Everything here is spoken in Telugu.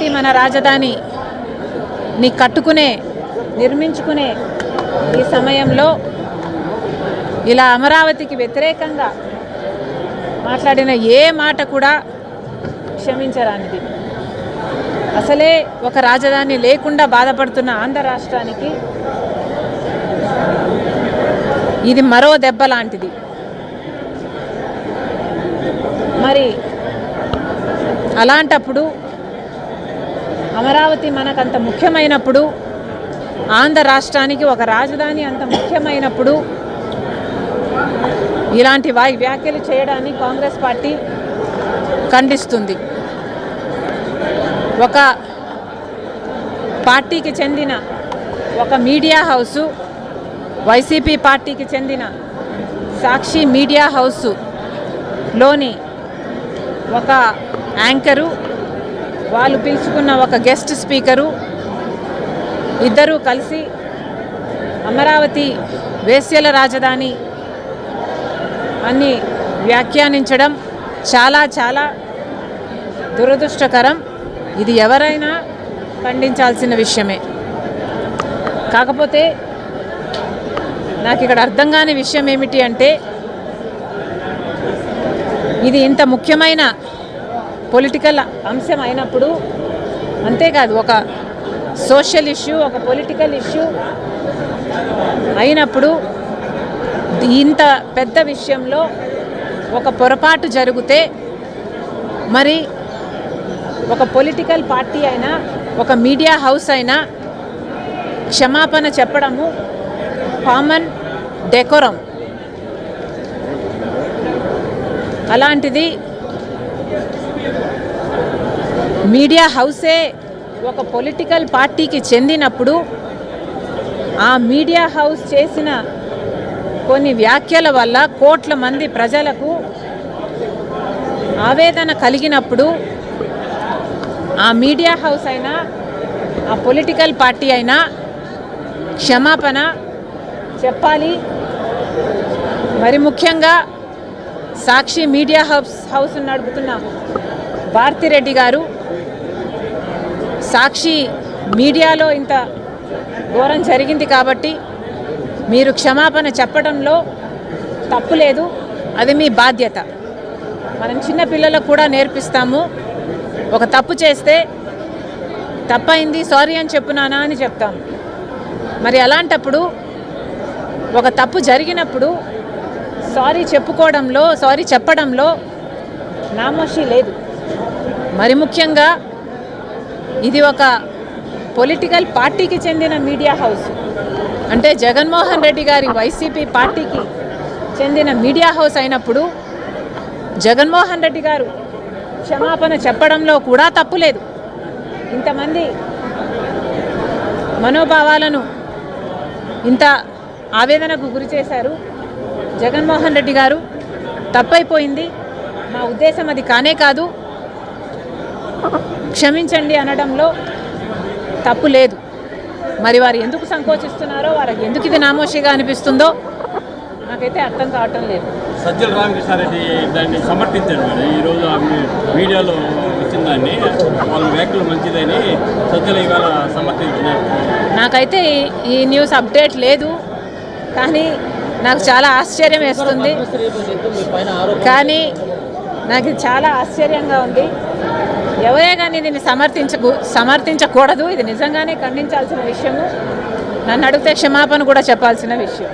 అమరావతి మన రాజధాని ని కట్టుకునే నిర్మించుకునే ఈ సమయంలో ఇలా అమరావతికి వ్యతిరేకంగా మాట్లాడిన ఏ మాట కూడా క్షమించరానిది. అసలే ఒక రాజధాని లేకుండా బాధపడుతున్న ఆంధ్ర రాష్ట్రానికి ఇది మరో దెబ్బ లాంటిది. మరి అలాంటప్పుడు అమరావతి మనకు అంత ముఖ్యమైనప్పుడు ఆంధ్ర రాష్ట్రానికి ఒక రాజధాని అంత ముఖ్యమైనప్పుడు ఇలాంటి వాయి వ్యాఖ్యలు చేయడాన్ని కాంగ్రెస్ పార్టీ ఖండిస్తుంది. ఒక పార్టీకి చెందిన ఒక మీడియా హౌసు వైసీపీ పార్టీకి చెందిన సాక్షి మీడియా హౌసు లోని ఒక యాంకరు వాళ్ళు పిలుచుకున్న ఒక గెస్ట్ స్పీకరు ఇద్దరూ కలిసి అమరావతి వేశ్యల రాజధాని అని వ్యాఖ్యానించడం చాలా చాలా దురదృష్టకరం. ఇది ఎవరైనా ఖండించాల్సిన విషయమే. కాకపోతే నాకు ఇక్కడ అర్థం కాని విషయం ఏమిటి అంటే ఇది ఇంత ముఖ్యమైన పొలిటికల్ అంశం అయినప్పుడు అంతేకాదు ఒక సోషల్ ఇష్యూ ఒక పొలిటికల్ ఇష్యూ అయినప్పుడు ఇంత పెద్ద విషయంలో ఒక పొరపాటు జరిగితే మరి ఒక పొలిటికల్ పార్టీ అయినా ఒక మీడియా హౌస్ అయినా క్షమాపణ చెప్పడము కామన్ డెకోరం అలాంటిది మీడియా హౌసే ఒక పొలిటికల్ పార్టీకి చెందినప్పుడు ఆ మీడియా హౌస్ చేసిన కొన్ని వ్యాఖ్యల వల్ల కోట్ల మంది ప్రజలకు ఆవేదన కలిగినప్పుడు ఆ మీడియా హౌస్ అయినా ఆ పొలిటికల్ పార్టీ అయినా క్షమాపణ చెప్పాలి. మరి ముఖ్యంగా సాక్షి మీడియా హౌస్ హౌస్ నడుపుతున్న భారతిరెడ్డి గారు సాక్షి మీడియాలో ఇంత ఘోరం జరిగింది కాబట్టి మీరు క్షమాపణ చెప్పడంలో తప్పు లేదు. అది మీ బాధ్యత. మనం చిన్న పిల్లలకు కూడా నేర్పిస్తాము. ఒక తప్పు చేస్తే తప్పైంది సారీ అని చెప్పునానా అని చెప్తాం. మరి అలాంటప్పుడు ఒక తప్పు జరిగినప్పుడు సారీ చెప్పుకోవడంలో సారీ చెప్పడంలో నామోషి లేదు. మరి ముఖ్యంగా ఇది ఒక పొలిటికల్ పార్టీకి చెందిన మీడియా హౌస్. అంటే జగన్మోహన్ రెడ్డి గారి వైసీపీ పార్టీకి చెందిన మీడియా హౌస్ అయినప్పుడు జగన్మోహన్ రెడ్డి గారు క్షమాపణ చెప్పడంలో కూడా తప్పు లేదు. ఇంతమంది మనోభావాలను ఇంత ఆవేదనకు గురి చేశారు జగన్మోహన్ రెడ్డి గారు. తప్పైపోయింది. మా ఉద్దేశం అది కానే కాదు. క్షమించండి అనడంలో తప్పు లేదు. మరి వారు ఎందుకు సంకోచిస్తున్నారో వారికి ఎందుకు ఇది నామోషిగా అనిపిస్తుందో నాకైతే అర్థం కావటం లేదు. సజ్జల రామకృష్ణారెడ్డి దాన్ని సమర్థించారు మేడం ఈరోజు మీడియాలో వచ్చిన దాన్ని వాళ్ళ వ్యాఖ్యలు మంచిదని సజ్జల ఇవాళ సమర్థించినారు. నాకైతే ఈ- ఈ న్యూస్ అప్డేట్ లేదు కానీ నాకు చాలా ఆశ్చర్యం వేస్తుంది. కానీ నాకు ఇది చాలా ఆశ్చర్యంగా ఉంది. ఎవరే కానీ దీన్ని సమర్థించకు సమర్థించకూడదు. ఇది నిజంగానే ఖండించాల్సిన విషయము. నన్ను అడిగితే క్షమాపణ కూడా చెప్పాల్సిన విషయం.